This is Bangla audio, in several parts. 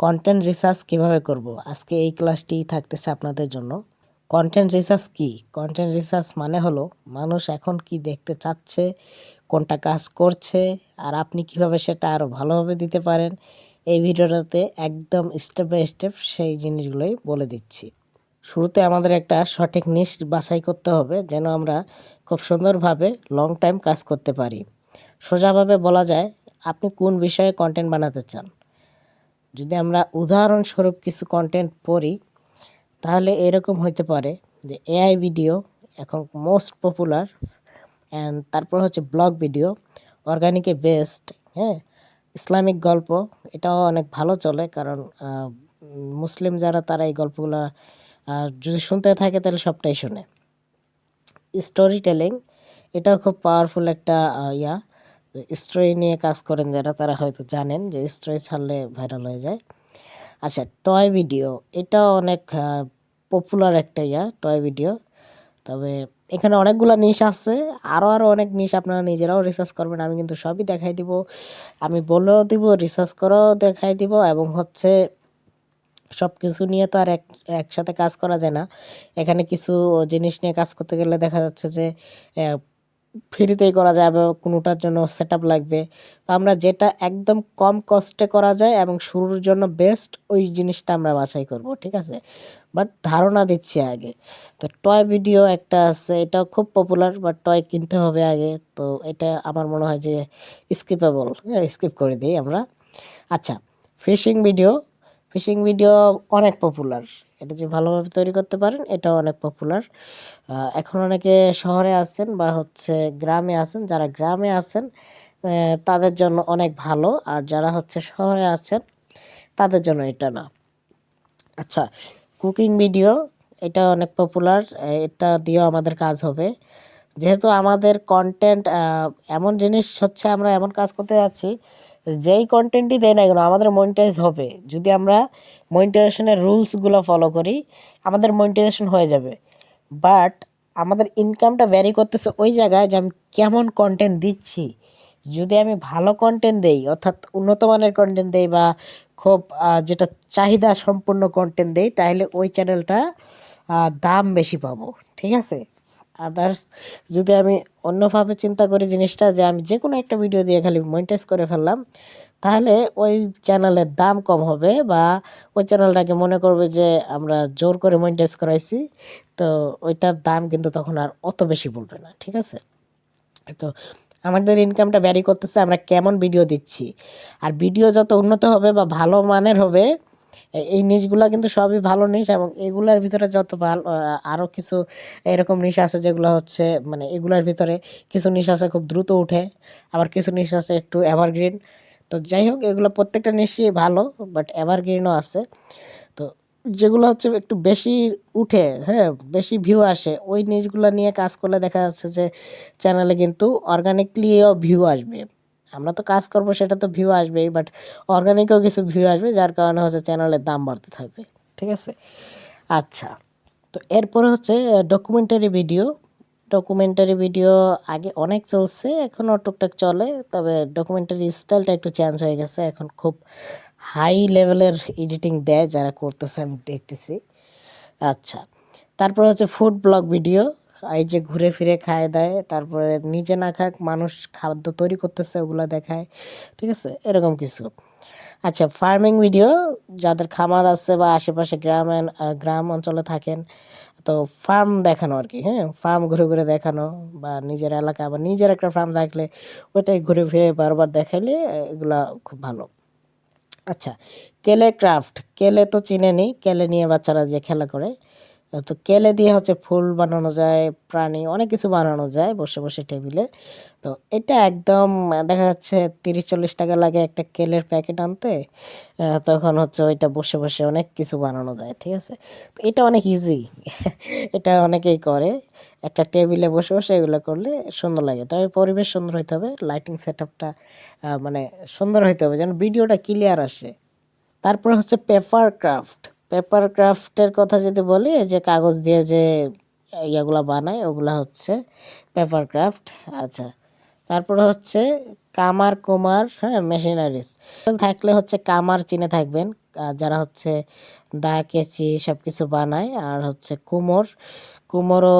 কন্টেন্ট রিসার্চ কীভাবে করব? আজকে এই ক্লাসটি থাকতেছে আপনাদের জন্য। কন্টেন্ট রিসার্চ কি? কন্টেন্ট রিসার্চ মানে হলো মানুষ এখন কি দেখতে চাচ্ছে, কোনটা কাজ করছে, আর আপনি কীভাবে সেটা আরও ভালোভাবে দিতে পারেন। এই ভিডিওটাতে একদম স্টেপ বাই স্টেপ সেই জিনিসগুলোই বলে দিচ্ছি। শুরুতে আমাদের একটা সঠিক নিশ বাছাই করতে হবে, যেন আমরা খুব সুন্দরভাবে লং টাইম কাজ করতে পারি। সোজাভাবে বলা যায়, আপনি কোন বিষয়ে কন্টেন্ট বানাতে চান? যদি আমরা উদাহরণস্বরূপ কিছু কন্টেন্ট পড়ি, তাহলে এরকম হইতে পারে যে এআই ভিডিও এখন মোস্ট পপুলার অ্যান্ড তারপর হচ্ছে ব্লগ ভিডিও অর্গানিকে বেস্ট হ্যাঁ? ইসলামিক গল্প, এটাও অনেক ভালো চলে কারণ মুসলিম যারা তারা এই গল্পগুলো যদি শুনতে থাকে তাহলে সবটাই শোনে। স্টোরি টেলিং এটাও খুব পাওয়ারফুল একটা ইয়া। স্টোরি নিয়ে কাজ করেন যারা, তারা হয়তো জানেন যে স্টোরি ছাড়লে ভাইরাল হয়ে যায়। আচ্ছা টয় ভিডিও এটাও অনেক পপুলার একটা ইয়া টয় ভিডিও তবে এখানে অনেকগুলো নিশ আছে আরও আরও অনেক নিশ আপনারা নিজেরাও রিসার্চ করবেন, আমি কিন্তু সবই দেখাই দিব। আমি বলেও দিব রিসার্চ করেও দেখাই দিব, এবং হচ্ছে সব কিছু নিয়ে তো আর এক, একসাথে কাজ করা যায় না। এখানে কিছু জিনিস নিয়ে কাজ করতে গেলে দেখা যাচ্ছে যে ফ্রিতেই করা যাবে কোনোটার জন্য সেট লাগবে। তো আমরা যেটা একদম কম কস্টে করা যায় এবং শুরুর জন্য বেস্ট ওই জিনিসটা আমরা বাছাই করব, ঠিক আছে? বাট ধারণা দিচ্ছি আগে। তো টয় ভিডিও একটা আছে, এটাও খুব পপুলার বাট টয় কিনতে হবে আগে। তো এটা আমার মনে হয় যে স্কিপেবল হ্যাঁ স্কিপ করে দিই আমরা। আচ্ছা ফিশিং ভিডিও ফিশিং ভিডিও অনেক পপুলার এটা যে ভালোভাবে তৈরি করতে পারেন, এটাও অনেক পপুলার এখন অনেকে শহরে আছেন বা হচ্ছে গ্রামে আছেন, যারা গ্রামে আছেন তাদের জন্য অনেক ভালো। আর যারা হচ্ছে শহরে আছেন, তাদের জন্য এটা না। আচ্ছা কুকিং ভিডিও এটা অনেক পপুলার এটা দিয়েও আমাদের কাজ হবে। যেহেতু আমাদের কন্টেন্ট এমন জিনিস হচ্ছে আমরা এমন কাজ করতে যাচ্ছি, যেই কন্টেন্টই দেয় না কেন, আমাদের মনিটাইজ হবে। যদি আমরা মনিটাইজেশনের রুলসগুলো ফলো করি, আমাদের মনিটাইজেশন হয়ে যাবে। বাট আমাদের ইনকামটা ভ্যারি করতেছে ওই জায়গায় যে আমি কেমন কন্টেন্ট দিচ্ছি। যদি আমি ভালো কন্টেন্ট দেই, অর্থাৎ উন্নত মানের কন্টেন্ট দেই বা খুব যেটা চাহিদা সম্পূর্ণ কন্টেন্ট দেই, তাহলে ওই চ্যানেলটা দাম বেশি পাবো, ঠিক আছে? আদার্স যদি আমি অন্যভাবে চিন্তা করি জিনিসটা যে আমি যে কোনো একটা ভিডিও দিয়ে খালি মনিটাইজ করে ফেললাম তাহলে ওই চ্যানেলের দাম কম হবে বা ওই চ্যানেলটাকে মনে করবে যে আমরা জোর করে মনিটাইজ করাইছি, তো ওইটার দাম কিন্তু তখন আর অত বেশি বলবে না, ঠিক আছে? তো আমাদের ইনকামটা ভ্যারি করতেছে, আমরা কেমন ভিডিও দিচ্ছি? আর ভিডিও যত উন্নত হবে বা ভালো মানের হবে, এই নিশগুলো কিন্তু সবই ভালো নিশ এবং এগুলার ভিতরে যত ভালো আরও কিছু এরকম নিশ আছে যেগুলো হচ্ছে মানে এগুলার ভিতরে কিছু নিশ আছে খুব দ্রুত উঠে, আবার কিছু নিশ আছে একটু এভারগ্রিন তো যাই হোক, এগুলো প্রত্যেকটা নিশই ভালো বাট এভারগ্রিনও আছে। তো যেগুলো হচ্ছে একটু বেশি উঠে হ্যাঁ বেশি ভিউ আসে, ওই নিউজগুলো নিয়ে কাজ করলে দেখা যাচ্ছে যে চ্যানেলে কিন্তু অর্গানিকলিও ভিউ আসবে। আমরা তো কাজ করব, সেটা তো ভিউ আসবেই বাট অর্গানিকও কিছু ভিউ আসবে, যার কারণে হচ্ছে চ্যানেলের দাম বাড়তে থাকবে, ঠিক আছে? আচ্ছা তো এরপরে হচ্ছে ডকুমেন্টারি ভিডিও ডকুমেন্টারি ভিডিও আগে অনেক চলছে, এখনও টুকটাক চলে, তবে ডকুমেন্টারি স্টাইলটা একটু চেঞ্জ হয়ে গেছে। এখন খুব হাই লেভেলের এডিটিং দেয় যারা করতেছে, আমি দেখতেছি। আচ্ছা তারপর হচ্ছে ফুড ব্লগ ভিডিও এই যে ঘুরে ফিরে খায় দেয়, তারপরে নিজে না খাক, মানুষ খাদ্য তৈরি করতেছে, ওগুলো দেখায়, ঠিক আছে? এরকম কিছু। আচ্ছা ফার্মিং ভিডিও যাদের খামার আছে বা আশেপাশে গ্রাম গ্রাম অঞ্চলে থাকেন তো ফার্ম দেখানো আর কি হ্যাঁ? ফার্ম ঘুরে ঘুরে দেখানো বা নিজের এলাকা বা নিজের একটা ফার্ম থাকলে ওইটাই ঘুরে ফিরে বারবার দেখালে এগুলো খুব ভালো। আচ্ছা কেলে ক্রাফট কেলে তো চিনেনি কেলে নিয়ে বাচ্চারা যে খেলা করে। তো কেলে দিয়ে হচ্ছে ফুল বানানো যায়, প্রাণী অনেক কিছু বানানো যায় বসে বসে টেবিলে। তো এটা একদম, দেখা যাচ্ছে তিরিশ চল্লিশ টাকা লাগে একটা কেলের প্যাকেট আনতে তখন হচ্ছে ওইটা বসে বসে অনেক কিছু বানানো যায়, ঠিক আছে? তো এটা অনেক ইজি এটা অনেকেই করে। একটা টেবিলে বসে বসে এগুলো করলে সুন্দর লাগে। তবে পরিবেশ সুন্দর হইতে হবে লাইটিং সেট আপটা মানে সুন্দর হইতে হবে, যেন ভিডিওটা ক্লিয়ার আসে। তারপর হচ্ছে পেপার ক্রাফট পেপার ক্রাফটের কথা যদি বলি যে কাগজ দিয়ে যে ইয়াগুলা বানায়, ওগুলা হচ্ছে পেপার ক্রাফট। আচ্ছা তারপরে হচ্ছে কামার কুমার হ্যাঁ মেশিনারিজ। থাকলে হচ্ছে কামার চিনে থাকবেন যারা হচ্ছে দা, কেচি সব কিছু বানায়, আর হচ্ছে কুমোর। কুমোরও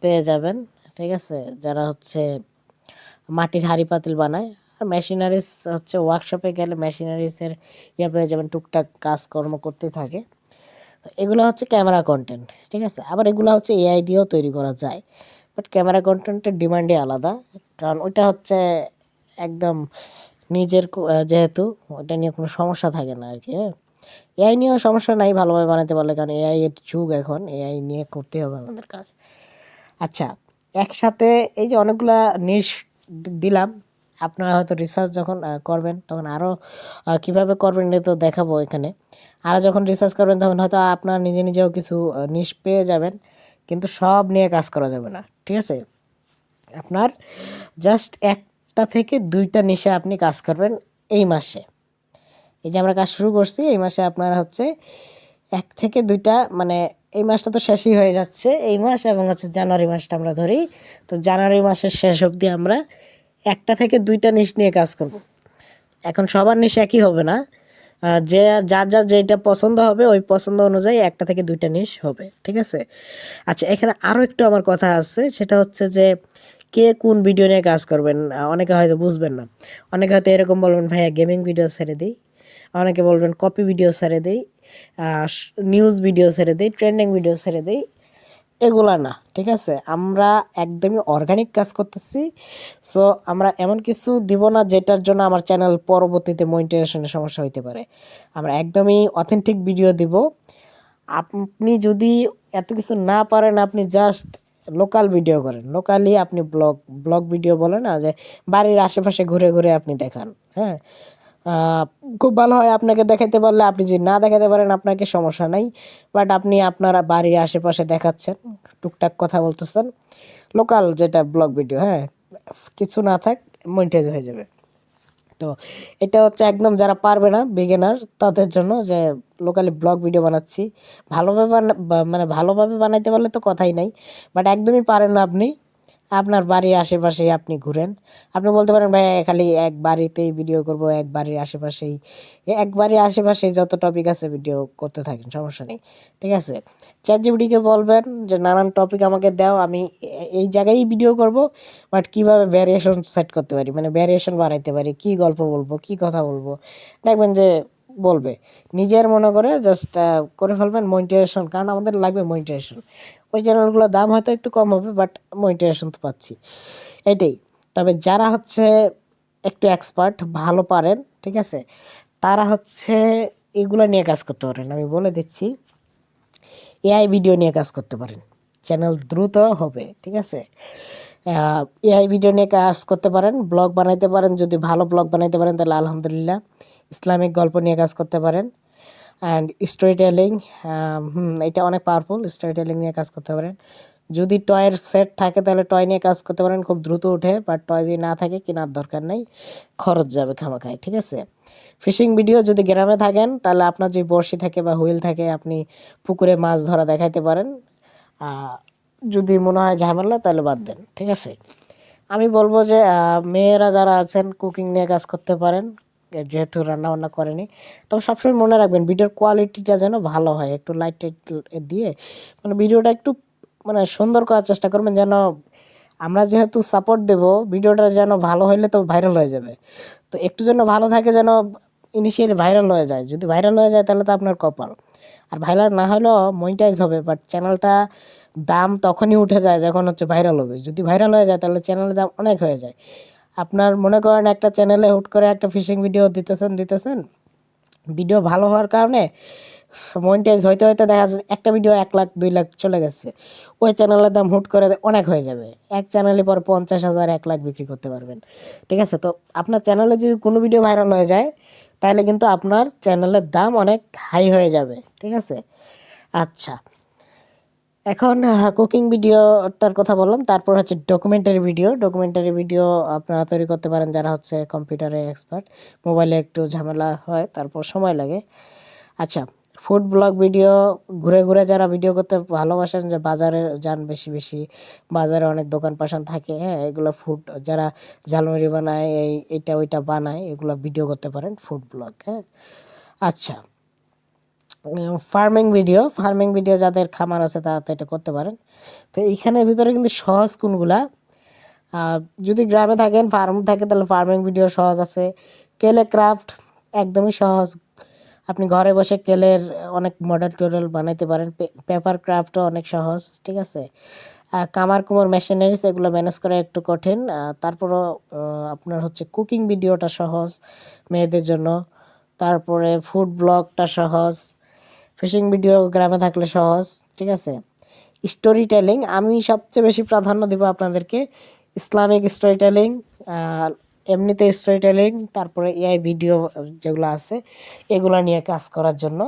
পেয়ে যাবেন, ঠিক আছে? যারা হচ্ছে মাটির হাঁড়ি পাতিল বানায়, আর মেশিনারিজ হচ্ছে ওয়ার্কশপে গেলে মেশিনারিজের ইয়ে পেয়ে যাবেন, টুকটাক কাজকর্ম করতে থাকে। তো এগুলো হচ্ছে ক্যামেরা কন্টেন্ট ঠিক আছে? আবার এগুলো হচ্ছে এআই দিয়েও তৈরি করা যায়। বাট ক্যামেরা কন্টেন্টের ডিমান্ডই আলাদা, কারণ ওইটা হচ্ছে একদম নিজের যেহেতু ওটা নিয়ে কোনো সমস্যা থাকে না আর কি হ্যাঁ এআই নিয়েও সমস্যা নাই ভালোভাবে বানাতে পারলে, কারণ এআই এর যুগ এখন এআই নিয়ে করতে হবে আমাদের কাজ। আচ্ছা একসাথে এই যে অনেকগুলা নিশ দিলাম, আপনারা হয়তো রিসার্চ যখন করবেন, তখন আরও কীভাবে করবেন এটা তো দেখাবো এখানে। আরও যখন রিসার্চ করবেন তখন হয়তো আপনার নিজে নিজেও কিছু নিশ পেয়ে যাবেন। কিন্তু সব নিয়ে কাজ করা যাবে না, ঠিক আছে? আপনার জাস্ট একটা থেকে দুইটা নিশে আপনি কাজ করবেন এই মাসে। এই যে আমরা কাজ শুরু করছি, এই মাসে আপনার হচ্ছে এক থেকে দুইটা মানে এই মাসটা তো শেষই হয়ে যাচ্ছে এই মাস এবং হচ্ছে জানুয়ারি মাসটা আমরা ধরি। তো জানুয়ারি মাসের শেষ অবধি আমরা একটা থেকে দুইটা নিশ নিয়ে কাজ করব। এখন সবার নিশ একই হবে না। যে যার যার যেটা পছন্দ হবে, ওই পছন্দ অনুযায়ী একটা থেকে দুইটা নিশ হবে, ঠিক আছে? আচ্ছা এখানে আরও একটু আমার কথা আছে, সেটা হচ্ছে যে কে কোন ভিডিও নিয়ে কাজ করবেন? অনেকে হয়তো বুঝবেন না। অনেকে হয়তো এরকম বলবেন, ভাইয়া গেমিং ভিডিও ছেড়ে দিই। অনেকে বলবেন কপি ভিডিও ছেড়ে দিই। নিউজ ভিডিও ছেড়ে দিই ট্রেন্ডিং ভিডিও ছেড়ে দিই। এগুলা না, ঠিক আছে? আমরা একদমই অর্গানিক কাজ করতেছি। সো আমরা এমন কিছু দিব না যেটার জন্য আমার চ্যানেল পরবর্তীতে মনিটাইজেশনের সমস্যা হইতে পারে। আমরা একদমই অথেন্টিক ভিডিও দিব। আপনি যদি এত কিছু না পারেন, আপনি জাস্ট লোকাল ভিডিও করেন। লোকালি আপনি ব্লগ ব্লগ ভিডিও বলে না, যে বাড়ির আশেপাশে ঘুরে ঘুরে আপনি দেখান হ্যাঁ? খুব ভালো হয় আপনাকে দেখাতে পারলে। আপনি যদি না দেখাতে পারেন, আপনাকে সমস্যা নাই। বাট আপনি আপনার বাড়ির আশেপাশে দেখাচ্ছেন, টুকটাক কথা বলতেছেন। লোকাল যেটা ব্লগ ভিডিও হ্যাঁ কিছু না থাক মনিটাইজ হয়ে যাবে। তো এটা হচ্ছে একদম যারা পারবে না বিগিনার তাদের জন্য যে লোকালি ব্লগ ভিডিও বানাচ্ছি। ভালোভাবে মানে ভালোভাবে বানাইতে পারলে তো কথাই নাই। বাট একদমই পারেন না আপনি। আপনার বাড়ির আশেপাশেই আপনি ঘুরেন। আপনি বলতে পারেন ভাই খালি এক বাড়িতেই ভিডিও করব, এক বাড়ির আশেপাশেই এক বাড়ির আশেপাশে যত টপিক আছে ভিডিও করতে থাকেন, সমস্যা নেই। ঠিক আছে? চ্যাট জিপিটিকে বলবেন যে, নানান টপিক আমাকে দাও, আমি এই জায়গায় ভিডিও করব বাট কীভাবে ভ্যারিয়েশন সেট করতে পারি? মানে ভ্যারিয়েশন বানাইতে পারি, কি গল্প বলব, কি কথা বলব। দেখবেন যে, বলবে। নিজের মনে করে জাস্ট করে ফেলবেন, মনিটাইজেশন, কারণ আমাদের লাগবে মনিটাইজেশন। ওই চ্যানেলগুলোর দাম হয়তো একটু কম হবে বাট মনিটাইজেশন তো পাচ্ছি। এটাই। তবে যারা হচ্ছে একটু এক্সপার্ট ভালো পারেন, ঠিক আছে? তারা হচ্ছে এগুলো নিয়ে কাজ করতে পারেন। আমি বলে দিচ্ছি, এআই ভিডিও নিয়ে কাজ করতে পারেন। চ্যানেল দ্রুত হবে, ঠিক আছে? এআই ভিডিও নিয়ে কাজ করতে পারেন, ব্লগ বানাইতে পারেন, যদি ভালো ব্লগ বানাইতে পারেন, তাহলে আলহামদুলিল্লাহ। ইসলামিক গল্প নিয়ে কাজ করতে পারেন। অ্যান্ড স্টোরি টেলিং এটা অনেক পাওয়ারফুল স্টোরি টেলিং নিয়ে কাজ করতে পারেন। যদি টয়ের সেট থাকে, তাহলে টয় নিয়ে কাজ করতে পারেন, খুব দ্রুত উঠে বাট টয় যদি না থাকে, কেনার দরকার নেই, খরচ যাবে খামাখায়, ঠিক আছে? ফিশিং ভিডিও যদি গ্রামে থাকেন, তাহলে আপনার যদি বড়শি থাকে বা হুইল থাকে, আপনি পুকুরে মাছ ধরা দেখাইতে পারেন। যদি মনে হয় ঝামেলা, তাহলে বাদ দেন, ঠিক আছে? আমি বলব যে মেয়েরা যারা আছেন কুকিং নিয়ে কাজ করতে পারেন যেহেতু রান্না বান্না করেনি, তবে সবসময় মনে রাখবেন ভিডিওর কোয়ালিটিটা যেন ভালো হয়, একটু লাইট টাইট দিয়ে মানে ভিডিওটা একটু মানে সুন্দর করার চেষ্টা করবেন যেন আমরা যেহেতু সাপোর্ট দেব ভিডিওটা যেন ভালো হইলে তো ভাইরাল হয়ে যাবে। তো একটু যেন ভালো থাকে যেন ইনিশিয়ালি ভাইরাল হয়ে যায়, যদি ভাইরাল হয়ে যায় তাহলে তো আপনার কপাল। আর ভাইরাল না হলেও মনিটাইজ হবে বাট চ্যানেলটা দাম তখনই উঠে যায় যখন হচ্ছে ভাইরাল হবে। যদি ভাইরাল হয়ে যায় তাহলে চ্যানেলের দাম অনেক হয়ে যায়। আপনার মনে করেন একটা চ্যানেলে হুট করে একটা ফিশিং ভিডিও দিতেছেন দিতেছেন। ভিডিও ভালো হওয়ার কারণে মনিটাইজ হইতে হইতে দেখা যাচ্ছে একটা ভিডিও এক লাখ, দুই লাখ চলে গেছে। ওই চ্যানেলের দাম হুট করে অনেক হয়ে যাবে। এক চ্যানেলে পর পঞ্চাশ হাজার, এক লাখ বিক্রি করতে পারবেন। ঠিক আছে? তো আপনার চ্যানেলে যদি কোনো ভিডিও ভাইরাল হয়ে যায়, তাহলে কিন্তু আপনার চ্যানেলের দাম অনেক হাই হয়ে যাবে। ঠিক আছে? আচ্ছা। এখন কুকিং ভিডিওটার কথা বললাম, তারপর হচ্ছে ডকুমেন্টারি ভিডিও ডকুমেন্টারি ভিডিও আপনারা তৈরি করতে পারেন যারা হচ্ছে কম্পিউটারে এক্সপার্ট মোবাইলে একটু ঝামেলা হয়, তারপর সময় লাগে। আচ্ছা ফুড ব্লগ ভিডিও ঘুরে ঘুরে যারা ভিডিও করতে ভালোবাসেন যে বাজারে যান বেশি বেশি, বাজারে অনেক দোকান পাশান থাকে হ্যাঁ এগুলো ফুড যারা ঝালমুড়ি বানায়, এই, এটা ওইটা বানায়, এগুলো ভিডিও করতে পারেন ফুড ব্লগ হ্যাঁ। আচ্ছা ফার্মিং ভিডিও ফার্মিং ভিডিও যাদের খামার আছে তারা তো এটা করতে পারেন। তো এইখানের ভিতরে কিন্তু সহজ কোনগুলা? যদি গ্রামে থাকেন ফার্ম থাকে, তাহলে ফার্মিং ভিডিও সহজ আছে। কেলে ক্রাফট একদমই সহজ। আপনি ঘরে বসে কেলের অনেক মডেল টোডেল বানাইতে পারেন। পেপার ক্রাফটও অনেক সহজ, ঠিক আছে? কামার কুমার মেশিনারিজ এগুলো ম্যানেজ করা একটু কঠিন। তারপরও আপনার হচ্ছে কুকিং ভিডিওটা সহজ মেয়েদের জন্য। তারপরে ফুড ব্লগটা সহজ। ফিশিং ভিডিও গ্রামে থাকলে সহজ, ঠিক আছে? স্টোরি টেলিং আমি সবচেয়ে বেশি প্রাধান্য দেবো আপনাদেরকে ইসলামিক স্টোরি টেলিং এমনিতে স্টোরি টেলিং তারপরে এআই ভিডিও যেগুলো আছে, এগুলো নিয়ে কাজ করার জন্য।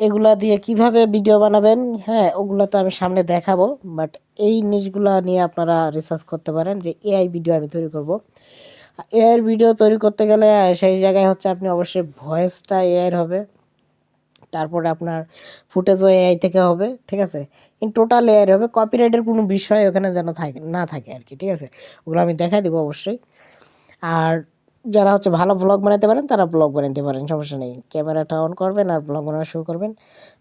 এগুলা দিয়ে কীভাবে ভিডিও বানাবেন হ্যাঁ ওগুলো তো আমি সামনে দেখাবো বাট এই জিনিসগুলো নিয়ে আপনারা রিসার্চ করতে পারেন যে এআই ভিডিও আমি তৈরি করব। এআই ভিডিও তৈরি করতে গেলে, সেই জায়গায় হচ্ছে আপনি অবশ্যই ভয়েসটা এআইয়ের হবে। তারপরে আপনার ফুটেজও এআই থেকে হবে, ঠিক আছে? ইন টোটাল এআই হবে কপিরাইটের কোনো বিষয় ওখানে যেন থাকে, না থাকে আর কি, ঠিক আছে? ওগুলো আমি দেখাই দেবো অবশ্যই। আর যারা হচ্ছে ভালো ব্লগ বানাতে পারেন, তারা ব্লগ বানাতে পারেন, সমস্যা নেই। ক্যামেরাটা অন করবেন আর ব্লগ বানানো শুরু করবেন,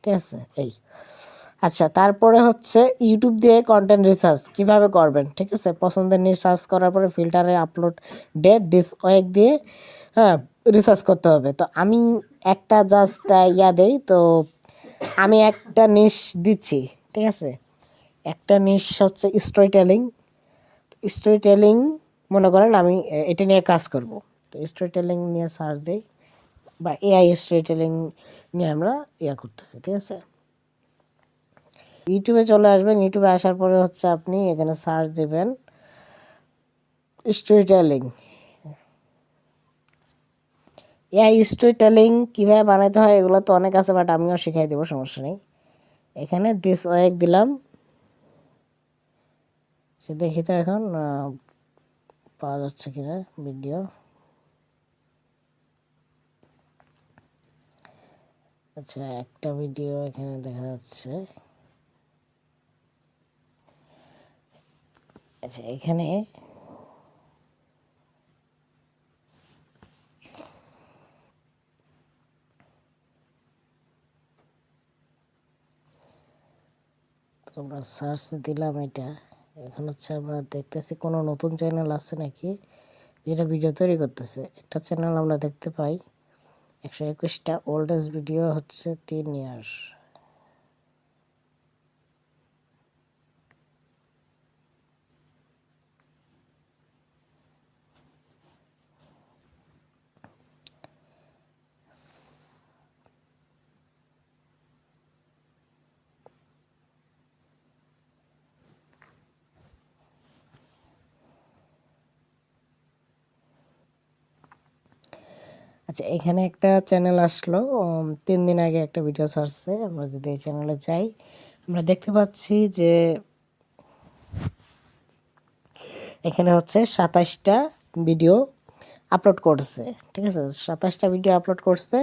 ঠিক আছে? এই। আচ্ছা তারপরে হচ্ছে ইউটিউব দিয়ে কন্টেন্ট রিসার্চ কীভাবে করবেন, ঠিক আছে? পছন্দের নিয়ে সার্চ করার পরে ফিল্টারে আপলোড ডেট দিস ওয়েক দিয়ে হ্যাঁ রিসার্চ করতে হবে। তো আমি একটা জাস্ট ইয়া দেই, তো আমি একটা নিশ দিচ্ছি, ঠিক আছে? একটা নিশ হচ্ছে স্টোরি টেলিং স্টোরি টেলিং মনে করেন আমি এটা নিয়ে কাজ করব। তো স্টোরি টেলিং নিয়ে সার্চ দিই, বা এআই স্টোরি টেলিং নিয়ে আমরা ইয়া করতেছি, ঠিক আছে? ইউটিউবে চলে আসবেন ইউটিউবে আসার পরে হচ্ছে আপনি এখানে সার্চ দেবেন story telling AI story telling কীভাবে বানাইতে হয় এগুলো তো অনেক আছে বাট আমিও শিখাই দেবো, সমস্যা নেই। এখানে দিস ওয়েক দিলাম। সে দেখি তো এখন পাওয়া যাচ্ছে কিনা ভিডিও আচ্ছা একটা ভিডিও এখানে দেখা যাচ্ছে। আচ্ছা এখানে আমরা সার্চ দিলাম এটা। এখন হচ্ছে আমরা দেখতেছি কোনো নতুন চ্যানেল আছে নাকি যেটা ভিডিও তৈরি করতেছে। একটা চ্যানেল আমরা দেখতে পাই। একশো একুশটা ওল্ডেস্ট ভিডিও হচ্ছে তিন ইয়ার আচ্ছা এখানে একটা চ্যানেল আসলো। তিন দিন আগে একটা ভিডিও ছাড়ছে। আমরা যদি এই চ্যানেলে যাই, আমরা দেখতে পাচ্ছি যে এখানে হচ্ছে সাতাশটা ভিডিও আপলোড করছে। ঠিক আছে? সাতাশটা ভিডিও আপলোড করছে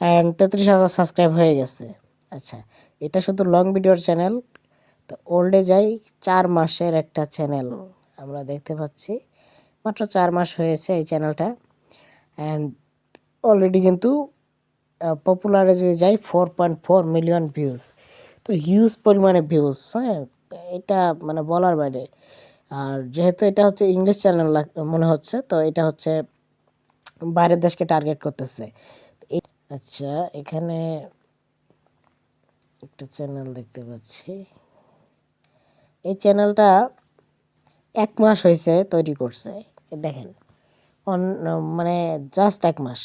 অ্যান্ড তেত্রিশ হাজার সাবস্ক্রাইব হয়ে গেছে। আচ্ছা এটা শুধু লং ভিডিওর চ্যানেল তো ওল্ডে যাই, চার মাসের একটা চ্যানেল আমরা দেখতে পাচ্ছি। মাত্র চার মাস হয়েছে এই চ্যানেলটা অ্যান্ড অলরেডি কিন্তু পপুলারে যদি যাই four point four million views তো হিউজ পরিমাণে ভিউজ হ্যাঁ? এটা মানে বলার বাইরে। আর যেহেতু এটা হচ্ছে ইংলিশ চ্যানেল মনে হচ্ছে, তো এটা হচ্ছে বাইরের দেশকে টার্গেট করতেছে। আচ্ছা এখানে একটা চ্যানেল দেখতে পাচ্ছি। এই চ্যানেলটা এক মাস হয়েছে তৈরি করছে দেখেন। অন মানে জাস্ট এক মাস।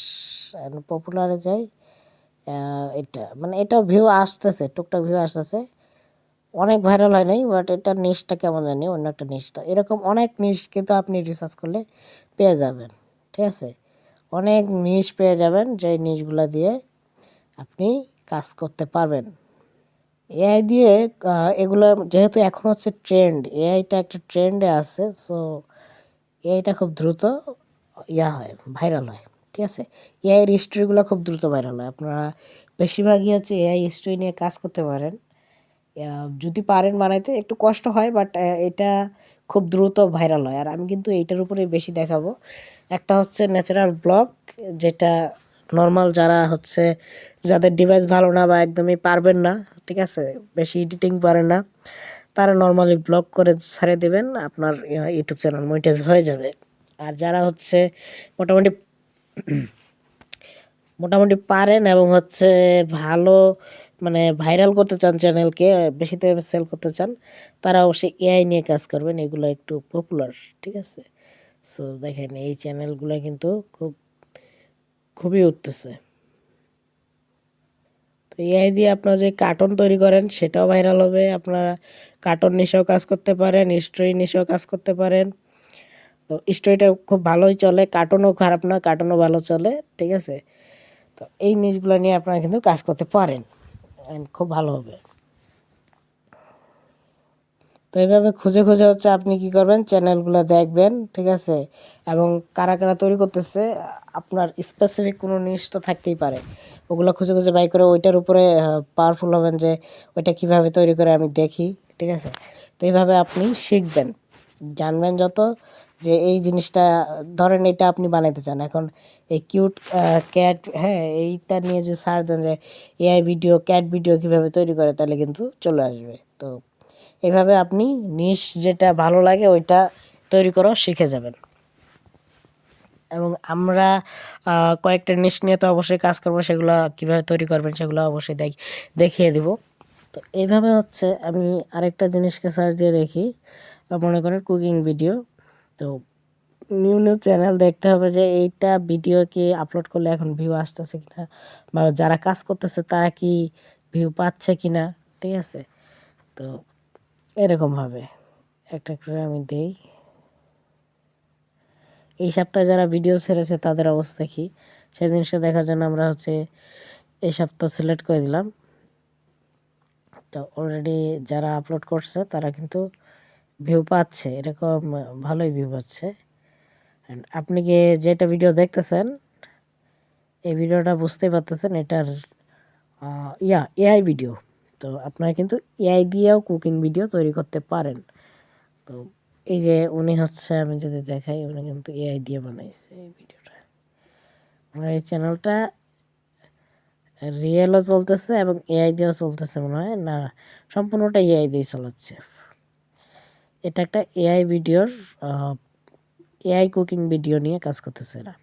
পপুলারে যাই এটা মানে এটা ভিউ আসতেছে, টুকটাক ভিউ আসতেছে। অনেক ভাইরাল হয় নাই বাট এটা নিশটা কেমন জানি, অন্য একটা নিশটা এরকম অনেক নিশ কিন্তু আপনি রিসার্চ করলে পেয়ে যাবেন, ঠিক আছে? অনেক নিশ পেয়ে যাবেন, যে নিশগুলো দিয়ে আপনি কাজ করতে পারবেন। এআই দিয়ে এগুলো যেহেতু এখন হচ্ছে ট্রেন্ড এআইটা একটা ট্রেন্ডে আছে সো এআইটা খুব দ্রুত ইয়া হয় ভাইরাল হয়, ঠিক আছে? এআইয়ের হিস্ট্রিগুলো খুব দ্রুত ভাইরাল হয়। আপনারা বেশিরভাগই হচ্ছে এআই হিস্ট্রি নিয়ে কাজ করতে পারেন। যদি পারেন বানাইতে, একটু কষ্ট হয় বাট এটা খুব দ্রুত ভাইরাল হয়। আর আমি কিন্তু এইটার উপরে বেশি দেখাবো। একটা হচ্ছে ন্যাচারাল ব্লগ যেটা নর্মাল যারা হচ্ছে, যাদের ডিভাইস ভালো না বা একদমই পারবেন না, ঠিক আছে? বেশি এডিটিং পারেন না, তারা নর্মালি ব্লগ করে ছেড়ে দেবেন। আপনার ইউটিউব চ্যানেল মনিটাইজ হয়ে যাবে। আর যারা হচ্ছে মোটামুটি মোটামুটি পারেন এবং হচ্ছে ভালো মানে ভাইরাল করতে চান চ্যানেলকে, বেশি বেশিতে সেল করতে চান, তারা অবশ্যই এআই নিয়ে কাজ করবেন, এগুলো একটু পপুলার ঠিক আছে? সো দেখেন এই চ্যানেলগুলো কিন্তু খুব, খুবই উঠতেছে। তো এআই দিয়ে আপনারা যে কার্টুন তৈরি করেন, সেটাও ভাইরাল হবে, আপনারা কার্টুন নিশেও কাজ করতে পারেন স্টোরি নিশেও কাজ করতে পারেন। তো স্টোরিটা খুব ভালোই চলে। কার্টুনও খারাপ না কার্টুনও ভালো চলে, ঠিক আছে? তো এই জিনিসগুলো নিয়ে আপনারা কিন্তু কাজ করতে পারেন খুব ভালো হবে। তো এইভাবে খুঁজে খুঁজে হচ্ছে আপনি কি করবেন? চ্যানেলগুলো দেখবেন, ঠিক আছে? এবং কারা কারা তৈরি করতেছে, আপনার স্পেসিফিক কোনো নিশ তো থাকতেই পারে। ওগুলো খুঁজে খুঁজে বাই করে ওইটার উপরে পাওয়ারফুল হবেন যে ওইটা কীভাবে তৈরি করে আমি দেখি, ঠিক আছে? তো এইভাবে আপনি শিখবেন, জানবেন যত যে এই জিনিসটা, ধরেন এটা আপনি বানাইতে চান, এখন এই কিউট ক্যাট হ্যাঁ এইটা নিয়ে যে সার্চ দেন যে এআই ভিডিও ক্যাট ভিডিও কীভাবে তৈরি করে, তাহলে কিন্তু চলে আসবে। তো এভাবে আপনি নিশ যেটা ভালো লাগে, ওইটা তৈরি করাও শিখে যাবেন। এবং আমরা কয়েকটা নিশ নিয়ে তো অবশ্যই কাজ করব, সেগুলো কীভাবে তৈরি করবেন সেগুলো অবশ্যই দেখ, দেখিয়ে দিব। তো এইভাবে হচ্ছে আমি আরেকটা জিনিসকে সার্চ দিয়ে দেখি, মনে করেন কুকিং ভিডিও তো নিউ নিউ চ্যানেল দেখতে হবে যে এইটা ভিডিও কি আপলোড করলে এখন ভিউ আসতেছে কিনা বা যারা কাজ করতেছে তারা কি ভিউ পাচ্ছে কিনা, ঠিক আছে? তো এরকমভাবে একটা করে আমি দেই। এই সপ্তাহে যারা ভিডিও ছেড়েছে তাদের অবস্থা কি? সেই জিনিসটা দেখার জন্য আমরা হচ্ছে এই সপ্তাহ সিলেক্ট করে দিলাম। তো অলরেডি যারা আপলোড করছে তারা কিন্তু ভিউ পাচ্ছে, এরকম ভালোই ভিউ পাচ্ছে। আপনি কি যেটা ভিডিও দেখতেছেন, এই ভিডিওটা বুঝতেই পারতেছেন এটার ইয়া এআই ভিডিও তো আপনারা কিন্তু এআই দিয়েও কুকিং ভিডিও তৈরি করতে পারেন। তো এই যে উনি হচ্ছে, আমি যদি দেখাই, উনি কিন্তু এআই দিয়ে বানাইছে এই ভিডিওটা আমার এই চ্যানেলটা রিয়েলও চলতেছে এবং এআই দিয়েও চলতেছে মনে হয়। না, সম্পূর্ণটা এআই দিয়ে চালাচ্ছে। এটা একটা এআই ভিডিওর এআই কুকিং ভিডিও নিয়ে কাজ করতেছে এরা।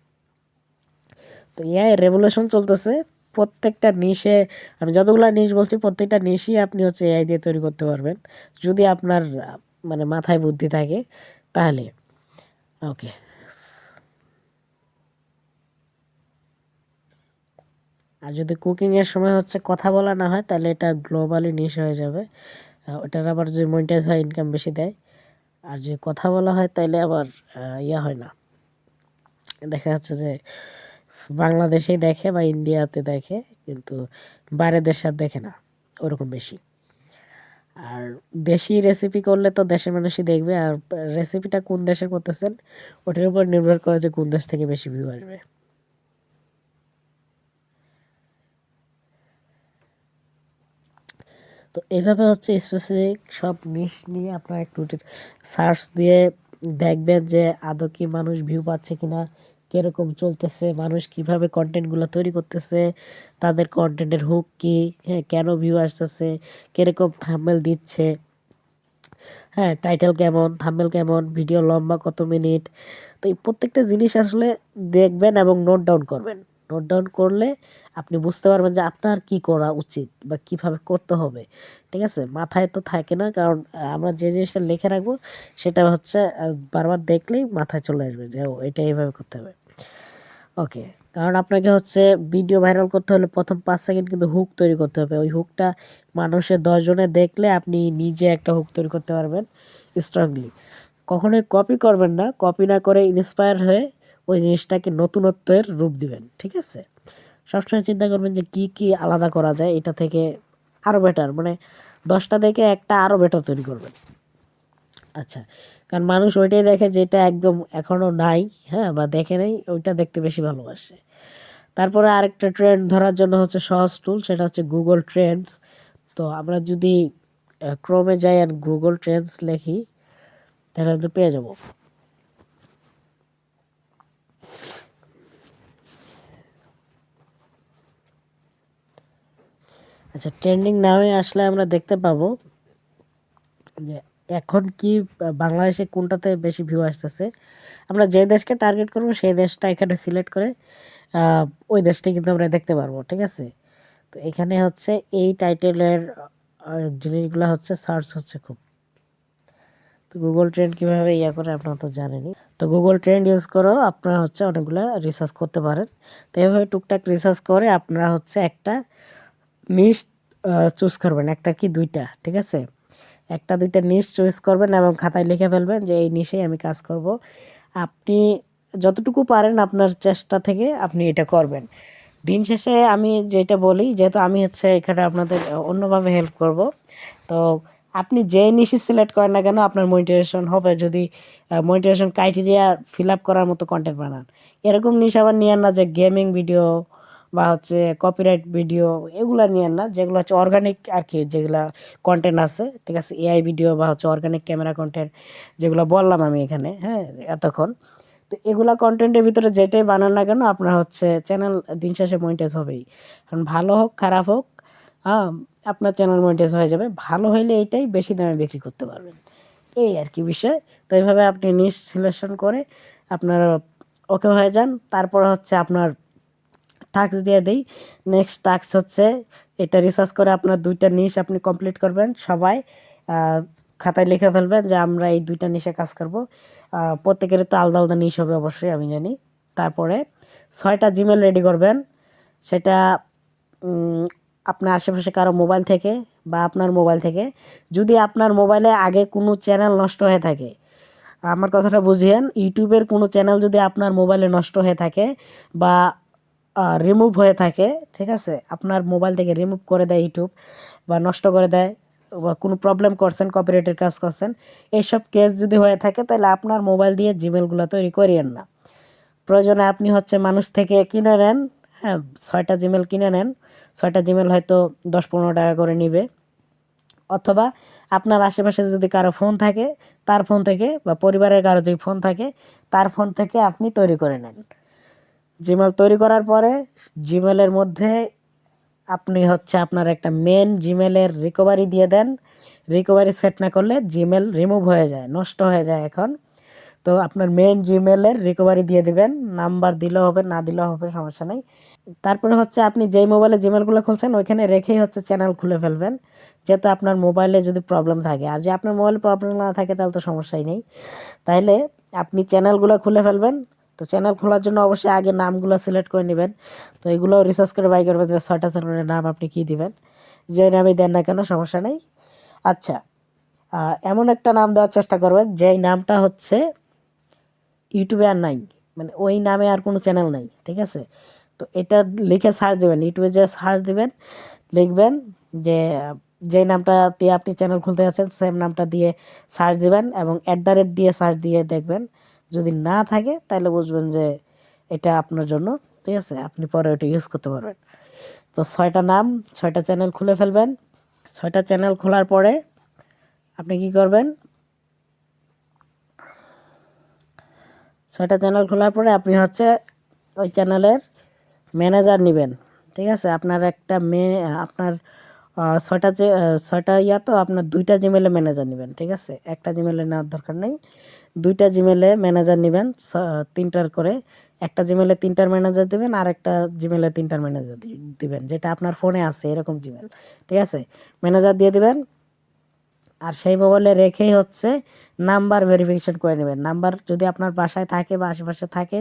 তো এআই রেভলিউশন চলতেছে, প্রত্যেকটা নিশে আমি যতগুলো নিশ বলছি, প্রত্যেকটা নিশই আপনি হচ্ছে এআই দিয়ে তৈরি করতে পারবেন। যদি আপনার মানে মাথায় বুদ্ধি থাকে, তাহলে। ওকে। আর যদি কুকিংয়ের সময় হচ্ছে কথা বলা না হয়, তাহলে এটা গ্লোবালি নিশ হয়ে যাবে। ওটার আবার যদি মনিটাইজ হয় ইনকাম বেশি দেয়, আর যে কথা বলা হয়, তাইলে আবার ইয়া হয় না। দেখা যাচ্ছে যে বাংলাদেশেই দেখে বা ইন্ডিয়াতে দেখে, কিন্তু বাইরের দেশে আর দেখে না, ওরকম বেশি। আর দেশি রেসিপি করলে তো দেশের মানুষই দেখবে, আর রেসিপিটা কোন দেশে করতেছেন, ওটার উপর নির্ভর করে যে কোন দেশ থেকে বেশি ভিউ আসবে। তো এইভাবে হচ্ছে স্পেসিফিক সব নিশ নিয়ে আপনারা একটু সার্চ দিয়ে দেখবেন যে আদৌ কি মানুষ ভিউ পাচ্ছে কি না কীরকম চলতেছে, মানুষ কীভাবে কন্টেন্টগুলো তৈরি করতেছে, তাদের কন্টেন্টের হুক কি হ্যাঁ কেন ভিউ আসতেছে, কীরকম থাম্বনেল দিচ্ছে হ্যাঁ টাইটেল কেমন থাম্বনেল কেমন ভিডিও লম্বা কত মিনিট তো এই প্রত্যেকটা জিনিস আসলে দেখবেন এবং নোট ডাউন করবেন। নোট ডাউন করলে আপনি বুঝতে পারবেন যে আপনার কি করা উচিত বা কীভাবে করতে হবে। ঠিক আছে? মাথায় তো থাকে না, কারণ আমরা যে জিনিসটা লিখে রাখব সেটা হচ্ছে বারবার দেখলেই মাথায় চলে আসবে যে, ও, এটা এইভাবে করতে হবে। ওকে, কারণ আপনাকে হচ্ছে ভিডিও ভাইরাল করতে হলে প্রথম পাঁচ সেকেন্ড কিন্তু হুক তৈরি করতে হবে। ওই হুকটা মানুষের দশজনে দেখলে আপনি নিজে একটা হুক তৈরি করতে পারবেন স্ট্রংলি কখনোই কপি করবেন না কপি না করে ইন্সপায়ার হয়ে ওই জিনিসটাকে নতুনত্বের রূপ দিবেন, ঠিক আছে? সবসময় চিন্তা করবেন যে কি কি আলাদা করা যায়, এটা থেকে আরও বেটার মানে দশটা দেখে একটা আরও বেটার তৈরি করবেন। আচ্ছা কারণ মানুষ ওইটাই দেখে যেটা একদম এখনও নাই হ্যাঁ বা দেখে নেই, ওইটা দেখতে বেশি ভালোবাসে। তারপরে আরেকটা ট্রেন্ড ধরার জন্য হচ্ছে সহজ টুল সেটা হচ্ছে গুগল ট্রেন্ডস তো আমরা যদি ক্রোমে যাই আর গুগল ট্রেন্ডস লিখি, তাহলে কিন্তু পেয়ে যাব। আচ্ছা ট্রেন্ডিং নামে আসলে আমরা দেখতে পাবো যে এখন কি বাংলাদেশে কোনটাতে বেশি ভিউ আসতেছে। আমরা যে দেশকে টার্গেট করব, সেই দেশটা এখানে সিলেক্ট করে ওই দেশটা কিন্তু আমরা দেখতে পারব, ঠিক আছে? তো এখানে হচ্ছে এই টাইটেলের জিনিসগুলো হচ্ছে সার্চ হচ্ছে খুব। তো গুগল ট্রেন্ড কীভাবে ইয়া করে আপনারা তো জানেনই। তো গুগল ট্রেন্ড ইউজ করেও আপনারা হচ্ছে অনেকগুলো রিসার্চ করতে পারেন। তো এভাবে টুকটাক রিসার্চ করে আপনারা হচ্ছে একটা নিশ চুজ করবেন। একটা কি দুইটা, ঠিক আছে? একটা দুইটা নিশ চয়েস করবেন এবং খাতায় লিখে ফেলবেন যে এই নিশেই আমি কাজ করব। আপনি যতটুকু পারেন আপনার চেষ্টা থেকে আপনি এটা করবেন। দিন শেষে আমি যেটা বলি, যেহেতু আমি হচ্ছে এখানে আপনাদের অন্যভাবে হেল্প করব, তো আপনি যে নিশি সিলেক্ট করেন না কেন আপনার মনিটাইজেশন হবে যদি মনিটাইজেশন ক্রাইটেরিয়া ফিল আপ করার মতো কন্টেন্ট বানান। এরকম নিশ আবার নিয়েন না যে গেমিং ভিডিও বা হচ্ছে কপিরাইট ভিডিও এগুলা নিয়েন না, যেগুলো হচ্ছে অর্গানিক আর কি যেগুলা কন্টেন্ট আছে, ঠিক আছে? এআই ভিডিও বা হচ্ছে অর্গানিক ক্যামেরা কন্টেন্ট যেগুলো বললাম আমি এখানে হ্যাঁ এতক্ষণ। তো এগুলা কন্টেন্টের ভিতরে যেটাই বানান না কেন, আপনার হচ্ছে চ্যানেল দিন শেষে মনিটাইজ হবেই। কারণ ভালো হোক, খারাপ হোক হ্যাঁ আপনার চ্যানেল মনিটাইজ হয়ে যাবে। ভালো হইলে এটাই বেশি দামে বিক্রি করতে পারবেন। এই আর কি বিষয়। তো এইভাবে আপনি নিশ সিলেকশন করে আপনার ওকে হয়ে যান। তারপর হচ্ছে আপনার টাস্ক দিয়ে দিই। নেক্সট টাস্ক হচ্ছে, এটা রিসার্চ করে আপনার দুইটা নিশ আপনি কমপ্লিট করবেন, সবাই খাতায় লিখে ফেলবেন যে আমরা এই দুইটা নিশে কাজ করব। প্রত্যেকের তো আলাদা আলাদা নিশ হবে অবশ্যই, আমি জানি। তারপরে ছয়টা জিমেল রেডি করবেন, সেটা আপনার আশেপাশে কারও মোবাইল থেকে বা আপনার মোবাইল থেকে। যদি আপনার মোবাইলে আগে কোনো চ্যানেল নষ্ট হয়ে থাকে, আমার কথাটা বুঝিয়েন, ইউটিউবের কোনো চ্যানেল যদি আপনার মোবাইলে নষ্ট হয়ে থাকে বা রিমুভ হয়ে থাকে, ঠিক আছে? আপনার মোবাইল থেকে রিমুভ করে দেয় ইউটিউব বা নষ্ট করে দেয় বা কোনো প্রবলেম করছেন কপিরাইটের কাজ করছেন, এইসব কেস যদি হয়ে থাকে, তাহলে আপনার মোবাইল দিয়ে জিমেলগুলো তৈরি করিয়েন না। প্রয়োজনে আপনি হচ্ছে মানুষ থেকে কিনে নেন হ্যাঁ ছয়টা জিমেল কিনে নেন, ছয়টা জিমেল হয়তো দশ পনেরো টাকা করে নিবে। অথবা আপনার আশেপাশে যদি কারও ফোন থাকে, তার ফোন থেকে বা পরিবারের কারও যদি ফোন থাকে, তার ফোন থেকে আপনি তৈরি করে নেন। জিমেল তৈরি করার পরে জিমেলের মধ্যে আপনি হচ্ছে আপনার একটা মেন জিমেলের রিকভারি দিয়ে দেন। রিকভারি সেট না করলে জিমেল রিমুভ হয়ে যায়, নষ্ট হয়ে যায় এখন। তো আপনার মেন জিমেলের রিকভারি দিয়ে দিবেন নাম্বার দিলেও হবে, না দিলেও হবে, সমস্যা নেই। তারপরে হচ্ছে আপনি যেই মোবাইলে জিমেলগুলো খুলছেন, ওইখানে রেখেই হচ্ছে চ্যানেল খুলে ফেলবেন। যেহেতু আপনার মোবাইলে যদি প্রবলেম থাকে, আর যদি আপনার মোবাইলে প্রবলেম না থাকে, তাহলে তো সমস্যাই নেই। তাইলে আপনি চ্যানেলগুলো খুলে ফেলবেন তো চ্যানেল খোলার জন্য অবশ্যই আগে নামগুলো সিলেক্ট করে নেবেন। তো এগুলো রিসার্চ করে বাই করবেন যে ছয়টা চ্যানেলের নাম আপনি কী দিবেন। যে নামই দেন না কেন, সমস্যা নেই। আচ্ছা এমন একটা নাম দেওয়ার চেষ্টা করবেন, যেই নামটা হচ্ছে ইউটিউবে আর নাই। মানে ওই নামে আর কোনো চ্যানেল নাই, ঠিক আছে? তো এটা লিখে সার্চ দেবেন ইউটিউবে যে সার্চ দিবেন, লিখবেন যে, যেই নামটা দিয়ে আপনি চ্যানেল খুলতে যাচ্ছেন সেম নামটা দিয়ে সার্চ দিবেন এবং অ্যাট দ্য রেট দিয়ে সার্চ দিয়ে দেখবেন। যদি না থাকে, তাহলে বুঝবেন যে এটা আপনার জন্য, ঠিক আছে? আপনি পরে ওটা ইউজ করতে পারবেন। তো ছয়টা নাম, ছয়টা চ্যানেল খুলে ফেলবেন। ছয়টা চ্যানেল খোলার পরে আপনি কি করবেন? ছয়টা চ্যানেল খোলার পরে আপনি হচ্ছে ওই চ্যানেলের ম্যানেজার নেবেন, ঠিক আছে? আপনার একটা মে, আপনার ছয়টা যে ছয়টা ইয়া তো আপনার দুইটা জিমেলে ম্যানেজার নেবেন, ঠিক আছে? একটা জিমেলে নেওয়ার দরকার নেই। দুইটা জিমেলে ম্যানেজার নেবেন তিনটার করে। একটা জিমেলে তিনটার ম্যানেজার দিবেন, আর একটা জিমেলে তিনটার ম্যানেজার দিবেন, যেটা আপনার ফোনে আছে, এরকম জিমেল ঠিক আছে? ম্যানেজার দিয়ে দিবেন, আর সেই মোবাইলে রেখেই হচ্ছে নাম্বার ভেরিফিকেশন করে নেবেন। নাম্বার যদি আপনার বাসায় থাকে বা আশেপাশে থাকে,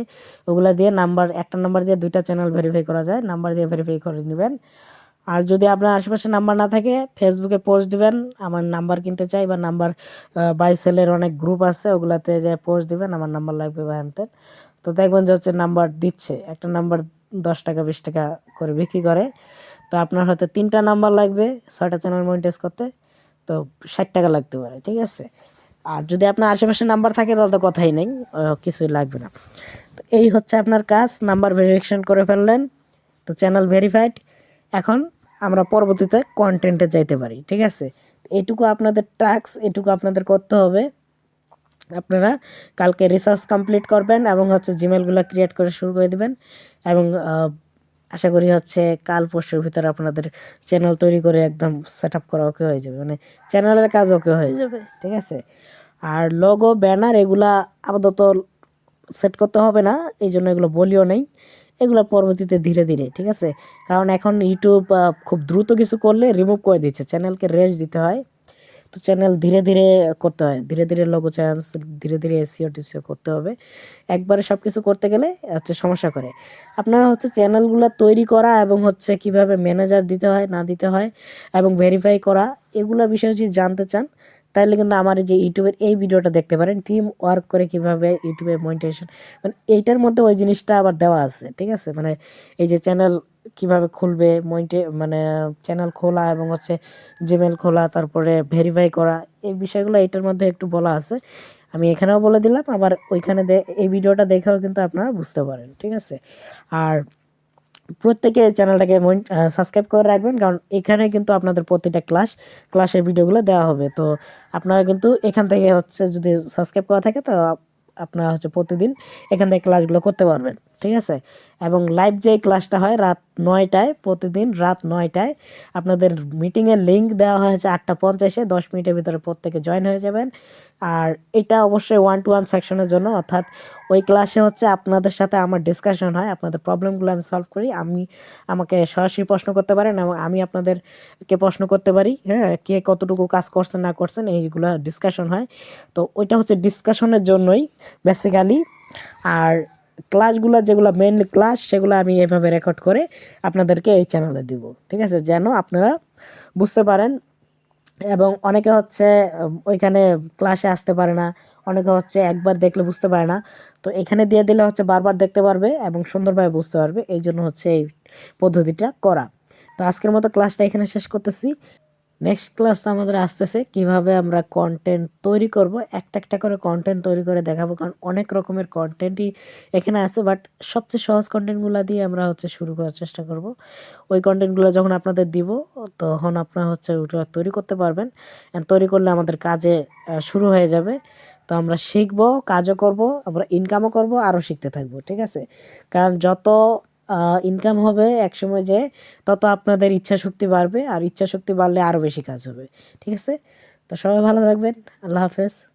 ওগুলো দিয়ে নাম্বার, একটা নাম্বার দিয়ে দুইটা চ্যানেল ভেরিফাই করা যায়, নাম্বার দিয়ে ভেরিফাই করে নেবেন। আর যদি আপনার আশেপাশে নাম্বার না থাকে ফেসবুকে পোস্ট দিবেন। আমার নাম্বার কিনতে চাই বা নাম্বার বাই সেলের অনেক গ্রুপ আছে, ওগুলাতে যে পোস্ট দিবেন, আমার নাম্বার লাগবে বা হ্যানত্যান তো দেখবেন যে হচ্ছে নাম্বার দিচ্ছে। একটা নাম্বার দশ টাকা, বিশ টাকা করে বিক্রি করে। তো আপনার হয়তো তিনটা নাম্বার লাগবে, ছয়টা চ্যানেল মনিটাইজ করতে। তো ষাট টাকা লাগতে পারে, ঠিক আছে? আর যদি আপনার আশেপাশে নাম্বার থাকে, তাহলে তো কথাই নেই কিছুই লাগবে না। তো এই হচ্ছে আপনার কাজ, নাম্বার ভেরিফিকেশন করে ফেললেন। তো চ্যানেল ভেরিফাইড এখন আমরা পরবর্তীতে কন্টেন্টে যাইতে পারি, ঠিক আছে? এটুকু আপনাদের টাস্ক এটুকু আপনাদের করতে হবে। আপনারা কালকে রিসার্চ কমপ্লিট করবেন এবং হচ্ছে জিমেলগুলো ক্রিয়েট করে শুরু করে দেবেন এবং আশা করি হচ্ছে কাল পরশুর ভিতরে আপনাদের চ্যানেল তৈরি করে একদম সেট আপ করা ওকে হয়ে যাবে। মানে চ্যানেলের কাজ ওকে হয়ে যাবে, ঠিক আছে? আর লোগো ব্যানার এগুলা আপাতত সেট করতে হবে না এই জন্য এগুলো বলিও নেই। এগুলো পরবর্তীতে ধীরে ধীরে, ঠিক আছে? কারণ এখন ইউটিউব খুব দ্রুত কিছু করলে রিমুভ করে দিচ্ছে। চ্যানেলকে রেস্ট দিতে হয়। তো চ্যানেল ধীরে ধীরে করতে হয়। ধীরে ধীরে লোগো চান্স ধীরে ধীরে এসিও টিসিও করতে হবে। একবারে সব কিছু করতে গেলে হচ্ছে সমস্যা করে। আপনারা হচ্ছে চ্যানেলগুলো তৈরি করা এবং হচ্ছে কীভাবে ম্যানেজার দিতে হয়, না দিতে হয় এবং ভেরিফাই করা, এগুলো বিষয়ে যদি জানতে চান তাহলে কিন্তু আমার যে ইউটিউবের এই ভিডিওটা দেখতে পারেন টিম ওয়ার্ক করে কীভাবে ইউটিউবে মনিটাইজেশন মানে এইটার মধ্যে ওই জিনিসটা আবার দেওয়া আছে, ঠিক আছে? মানে এই যে চ্যানেল কীভাবে খুলবে মনিটে মানে চ্যানেল খোলা এবং হচ্ছে জিমেল খোলা, তারপরে ভেরিফাই করা, এই বিষয়গুলো এটার মধ্যে একটু বলা আছে। আমি এখানেও বলে দিলাম, আবার ওইখানে এই ভিডিওটা দেখেও কিন্তু আপনারা বুঝতে পারেন, ঠিক আছে? আর প্রত্যেকে চ্যানেলটাকে সাবস্ক্রাইব করে রাখবেন, কারণ এখানে কিন্তু আপনাদের প্রতিটা ক্লাস ক্লাসের ভিডিওগুলো দেওয়া হবে। তো আপনারা কিন্তু এখান থেকে হচ্ছে যদি সাবস্ক্রাইব করা থাকে, তো আপনারা হচ্ছে প্রতিদিন এখান থেকে ক্লাসগুলো করতে পারবেন, ঠিক আছে? এবং লাইভ যে ক্লাসটা হয় রাত নয়টায়, প্রতিদিন রাত নয়টায়, আপনাদের মিটিংয়ের লিঙ্ক দেওয়া হয়েছে আটটা পঞ্চাশে, দশ মিনিটের ভিতরে প্রত্যেকে জয়েন হয়ে যাবেন। আর এটা অবশ্যই ওয়ান টু ওয়ান সেকশনের জন্য, অর্থাৎ ওই ক্লাসে হচ্ছে আপনাদের সাথে আমার ডিসকাশন হয়, আপনাদের প্রবলেমগুলো আমি সলভ করি, আমি আমাকে সরাসরি প্রশ্ন করতে পারেন এবং আমি আপনাদেরকে প্রশ্ন করতে পারি হ্যাঁ কে কতটুকু কাজ করছেন, না করছেন, এইগুলো ডিসকাশন হয়। তো ওইটা হচ্ছে ডিসকাশনের জন্যই বেসিক্যালি আর ক্লাসগুলো যেগুলো মেনলি ক্লাস সেগুলো আমি এভাবে রেকর্ড করে আপনাদেরকে এই চ্যানেলে দিব, ঠিক আছে? যেন আপনারা বুঝতে পারেন এবং অনেকে হচ্ছে ওইখানে ক্লাসে আসতে পারে না, অনেকে হচ্ছে একবার দেখলে বুঝতে পারে না। তো এখানে দিয়ে দিলে হচ্ছে বারবার দেখতে পারবে এবং সুন্দরভাবে বুঝতে পারবে, এই জন্য হচ্ছে এই পদ্ধতিটা করা। তো আজকের মতো ক্লাসটা এখানে শেষ করতেছি। নেক্সট ক্লাস আমাদের আসতেছে, কীভাবে আমরা কন্টেন্ট তৈরি করব, একটা একটা করে কন্টেন্ট তৈরি করে দেখাবো, কারণ অনেক রকমের কন্টেন্টই এখানে আছে বাট সবচেয়ে সহজ কন্টেন্টগুলো দিয়ে আমরা হচ্ছে শুরু করার চেষ্টা করব। ওই কন্টেন্টগুলো যখন আপনাদের দিব, তখন আপনারা হচ্ছে ওটা তৈরি করতে পারবেন তৈরি করলে আমাদের কাজে শুরু হয়ে যাবে। তো আমরা শিখব, কাজও করব, আমরা ইনকামও করব আরও শিখতে থাকব, ঠিক আছে? কারণ যত ইনকাম হবে একসময় যে তত আপনাদের ইচ্ছা শক্তি বাড়বে, আর ইচ্ছা শক্তি বাড়লে আরও বেশি কাজ হবে। ঠিক আছে? তো সবাই ভালো থাকবেন। আল্লাহ হাফেজ।